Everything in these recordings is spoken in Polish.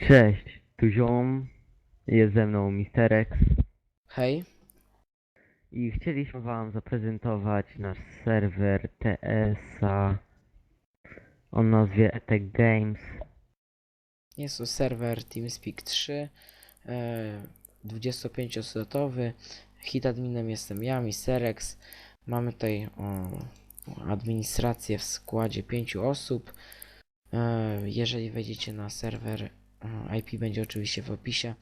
Cześć, tu ziom, jest ze mną Mr. X Hej, i chcieliśmy wam zaprezentować nasz serwer TS-a o nazwie Etec Games. jest to serwer TeamSpeak 3, e, 25-slotowy. Hit adminem jestem ja, Miserex. Mamy tutaj o, administrację w składzie 5 osób. E, jeżeli wejdziecie na serwer, e, IP będzie oczywiście w opisie.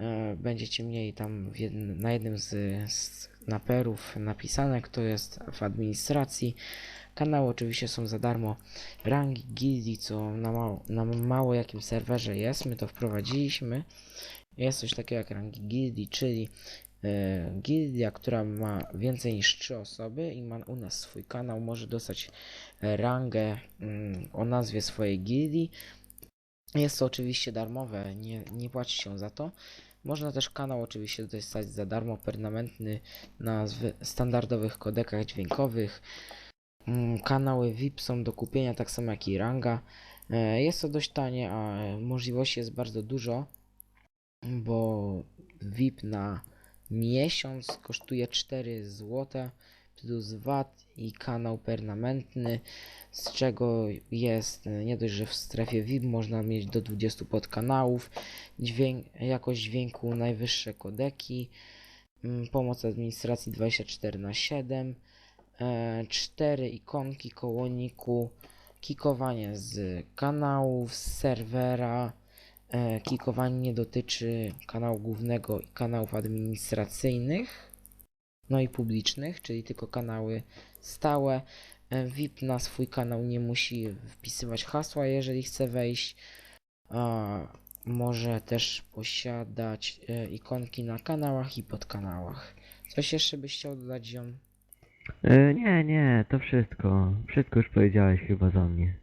E, będziecie mieli tam jednym, na jednym z, z naperów napisane, kto jest w administracji. Kanały oczywiście są za darmo. Rangi gildii, co na mało, na mało jakim serwerze jest, my to wprowadziliśmy. Jest coś takiego jak rangi gildii, czyli e, gildia, która ma więcej niż 3 osoby i ma u nas swój kanał, może dostać e, rangę mm, o nazwie swojej gildii. Jest to oczywiście darmowe, nie, nie płaci się za to. Można też kanał oczywiście dostać za darmo, permanentny na standardowych kodekach dźwiękowych. Mm, Kanały VIP są do kupienia, tak samo jak i ranga. E, Jest to dość tanie, a e, możliwości jest bardzo dużo, bo VIP na miesiąc kosztuje 4 zł plus VAT i kanał permanentny, z czego jest e, nie dość, że w strefie VIP można mieć do 20 podkanałów, dźwięk, jakość dźwięku najwyższe kodeki, mm, pomoc administracji 24 na 7 e, cztery ikonki koło niku, kikowanie z kanałów, z serwera. E, kikowanie nie dotyczy kanału głównego i kanałów administracyjnych, no i publicznych, czyli tylko kanały stałe. E, VIP na swój kanał nie musi wpisywać hasła, jeżeli chce wejść. Może też posiadać e, ikonki na kanałach i podkanałach. Coś jeszcze byś chciał dodać, ziom? E, nie, nie, to wszystko. Wszystko już powiedziałeś chyba za mnie.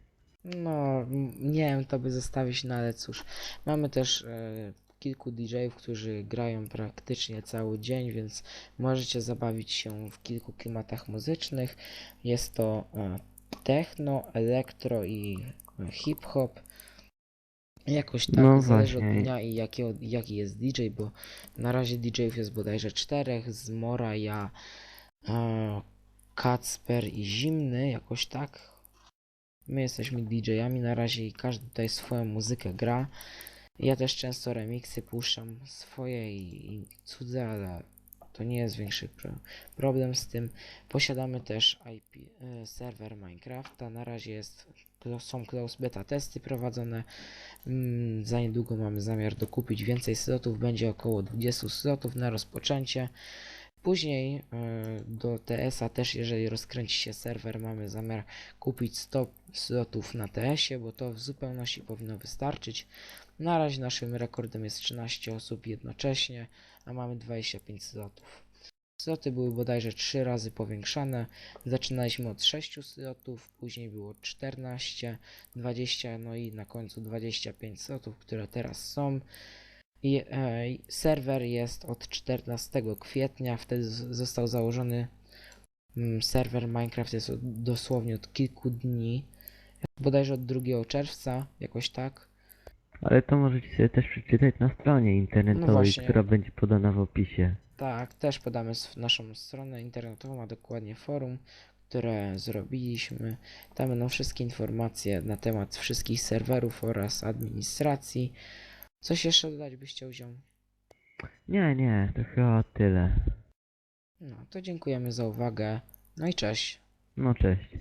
No, nie wiem, to by zostawić, no ale cóż. Mamy też e, kilku DJ-ów, którzy grają praktycznie cały dzień, więc możecie zabawić się w kilku klimatach muzycznych. Jest to e, techno, elektro i e, hip-hop. Jakoś tak, No zależy od właśnie. dnia i jakiego, jaki jest DJ, bo na razie DJ-ów jest bodajże czterech, z Mora, ja, e, Kacper i Zimny, jakoś tak. My jesteśmy DJ-ami na razie i każdy tutaj swoją muzykę gra. Ja też często remixy puszczam swoje i, i cudze, ale to nie jest większy pro problem z tym. Posiadamy też IP, e, serwer Minecrafta. Na razie jest, są close beta testy prowadzone. Mm, za niedługo mamy zamiar dokupić więcej slotów. Będzie około 20 slotów na rozpoczęcie. Później e, do TS-a też, jeżeli rozkręci się serwer, mamy zamiar kupić 100 slotów na TS-ie, bo to w zupełności powinno wystarczyć. Na razie naszym rekordem jest 13 osób jednocześnie, a mamy 25 slotów. Sloty były bodajże 3 razy powiększane. Zaczynaliśmy od 6 slotów, później było 14, 20, no i na końcu 25 slotów, które teraz są. I e, serwer jest od 14 kwietnia, wtedy został założony mm, serwer Minecraft jest od, dosłownie od kilku dni, bodajże od 2 czerwca, jakoś tak. Ale to możecie sobie też przeczytać na stronie internetowej, właśnie. która będzie podana w opisie. Tak, też podamy sw- naszą stronę internetową, a dokładnie forum, które zrobiliśmy. Tam będą wszystkie informacje na temat wszystkich serwerów oraz administracji. Coś jeszcze dodać byś chciał wziąć? Nie, nie, to chyba tyle. No, to dziękujemy za uwagę. No i cześć. No cześć.